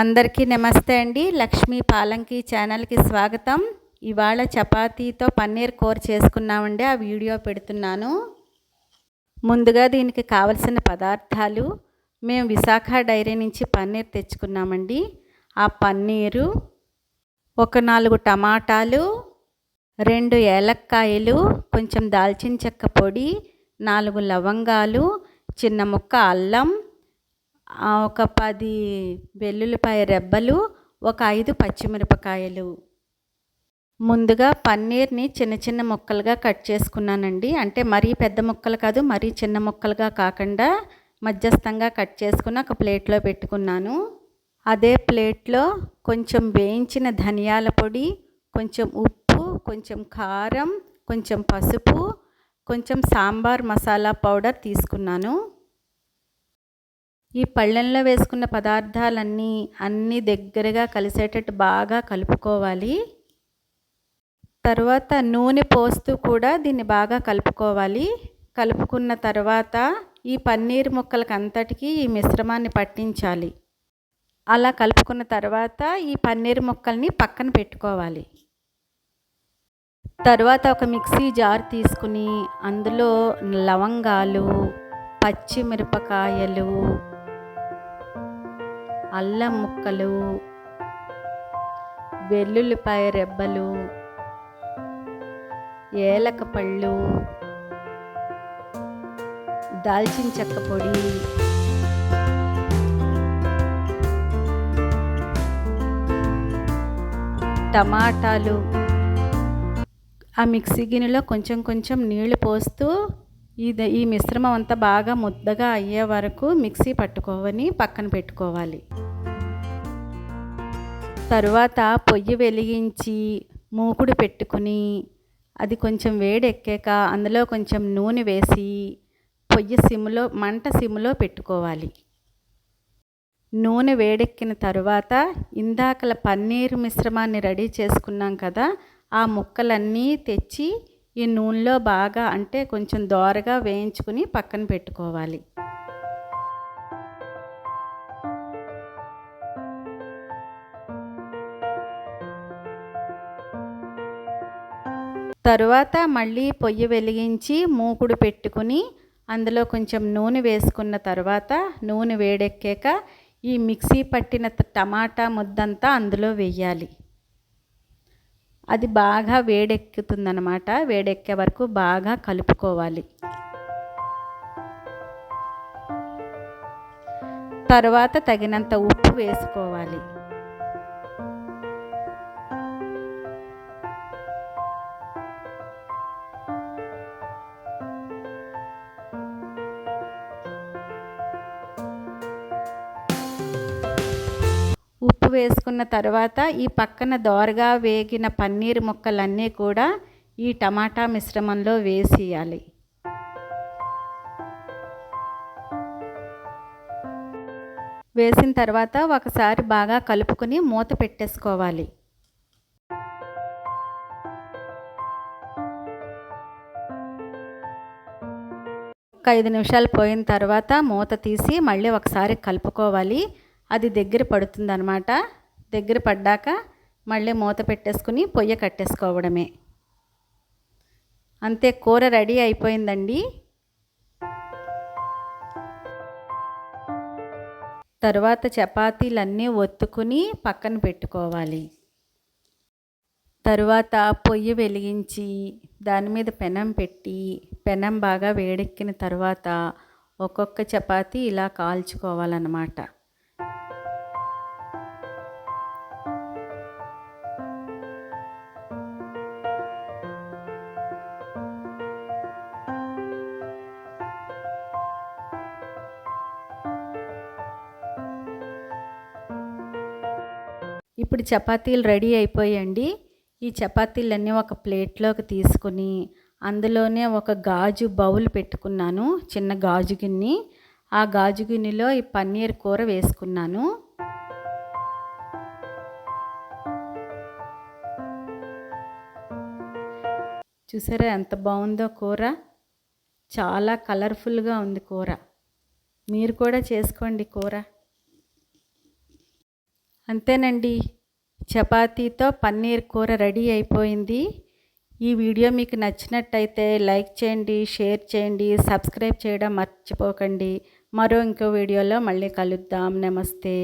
అందరికీ నమస్తే అండి. లక్ష్మీ పాలంకి ఛానల్కి స్వాగతం. ఇవాళ చపాతీతో పన్నీర్ కూర చేసుకున్నామండి. ఆ వీడియో పెడుతున్నాను. ముందుగా దీనికి కావలసిన పదార్థాలు మేము విశాఖ డైరీ నుంచి పన్నీర్ తెచ్చుకున్నామండి. ఆ పన్నీరు ఒక నాలుగు టమాటాలు రెండు ఏలక్కాయలు కొంచెం దాల్చిన చెక్క పొడి నాలుగు లవంగాలు చిన్న ముక్క అల్లం ఒక పది వెల్లుల్లిపాయ రెబ్బలు ఒక ఐదు పచ్చిమిరపకాయలు. ముందుగా పన్నీర్ని చిన్న చిన్న ముక్కలుగా కట్ చేసుకున్నానండి. అంటే మరీ పెద్ద ముక్కలు కాదు మరీ చిన్న ముక్కలుగా కాకుండా మధ్యస్థంగా కట్ చేసుకుని ఒక ప్లేట్లో పెట్టుకున్నాను. అదే ప్లేట్లో కొంచెం వేయించిన ధనియాల పొడి కొంచెం ఉప్పు కొంచెం కారం కొంచెం పసుపు కొంచెం సాంబార్ మసాలా పౌడర్ తీసుకున్నాను. ఈ పళ్ళెంలో వేసుకున్న పదార్థాలన్నీ అన్నీ దగ్గరగా కలిసేటట్టు బాగా కలుపుకోవాలి. తర్వాత నూనె పోస్తూ కూడా దీన్ని బాగా కలుపుకోవాలి. కలుపుకున్న తర్వాత ఈ పన్నీర్ ముక్కలకి అంతటికీ ఈ మిశ్రమాన్ని పట్టించాలి. అలా కలుపుకున్న తర్వాత ఈ పన్నీర్ ముక్కల్ని పక్కన పెట్టుకోవాలి. తర్వాత ఒక మిక్సీ జార్ తీసుకుని అందులో లవంగాలు పచ్చిమిరపకాయలు అల్లం ముక్కలు వెల్లుల్లిపాయ రెబ్బలు ఏలక పళ్ళు దాల్చిన చెక్క పొడి. టమాటాలు. ఆ మిక్సీ గిన్నెలో కొంచెం కొంచెం నీళ్ళు పోస్తూ ఇది ఈ మిశ్రమం అంతా బాగా ముద్దగా అయ్యే వరకు మిక్సీ పట్టుకోవని పక్కన పెట్టుకోవాలి. తరువాత పొయ్యి వెలిగించి మూకుడు పెట్టుకుని అది కొంచెం వేడెక్కాక అందులో కొంచెం నూనె వేసి పొయ్యి సిమ్లో మంట సిమ్లో పెట్టుకోవాలి. నూనె వేడెక్కిన తరువాత ఇందాకల పన్నీర్ మిశ్రమాన్ని రెడీ చేసుకున్నాం కదా ఆ ముక్కలన్నీ తెచ్చి ఈ నూనెలో బాగా అంటే కొంచెం దోరగా వేయించుకుని పక్కన పెట్టుకోవాలి. తరువాత మళ్ళీ పొయ్యి వెలిగించి మూకుడు పెట్టుకుని అందులో కొంచెం నూనె వేసుకున్న తర్వాత నూనె వేడెక్కాక ఈ మిక్సీ పట్టిన టమాటా ముద్దంతా అందులో వేయాలి. అది బాగా వేడెక్కుతుందనమాట వేడెక్కే వరకు బాగా కలుపుకోవాలి. తర్వాత తగినంత ఉప్పు వేసుకోవాలి. వేసుకున్న తర్వాత ఈ పక్కన దోరగా వేగిన పన్నీర్ ముక్కలన్నీ కూడా ఈ టమాటా మిశ్రమంలో వేసేయాలి. వేసిన తర్వాత ఒకసారి బాగా కలుపుకొని మూత పెట్టేసుకోవాలి. ఒక ఐదు నిమిషాలు పోయిన తర్వాత మూత తీసి మళ్ళీ ఒకసారి కలుపుకోవాలి. అది దగ్గర పడుతుందన్నమాట. దగ్గర పడ్డాక మళ్ళీ మూత పెట్టేసుకుని పొయ్యి కట్టేసుకోవడమే. అంతే కూర రెడీ అయిపోయిందండి. తర్వాత చపాతీలన్నీ ఒత్తుకుని పక్కన పెట్టుకోవాలి. తరువాత పొయ్యి వెలిగించి దాని మీద పెనం పెట్టి పెనం బాగా వేడెక్కిన తర్వాత ఒక్కొక్క చపాతీ ఇలా కాల్చుకోవాలన్నమాట. ఇప్పుడు చపాతీలు రెడీ అయిపోయండి. ఈ చపాతీలన్నీ ఒక ప్లేట్లోకి తీసుకుని అందులోనే ఒక గాజు బౌల్ పెట్టుకున్నాను చిన్న గాజు గిన్నె. ఆ గాజు గిన్నెలో ఈ పన్నీర్ కూర వేసుకున్నాను. చూసారా ఎంత బాగుందో కూర? చాలా కలర్ఫుల్గా ఉంది కూర. మీరు కూడా చేసుకోండి కూర. అంతేనండి. చపాతీతో పన్నీర్ కూర రెడీ అయిపోయింది. ఈ వీడియో మీకు నచ్చినట్టయితే లైక్ చేయండి షేర్ చేయండి సబ్స్క్రైబ్ చేయడం మర్చిపోకండి. మరో ఇంకో వీడియోలో మళ్ళీ కలుద్దాం. నమస్తే.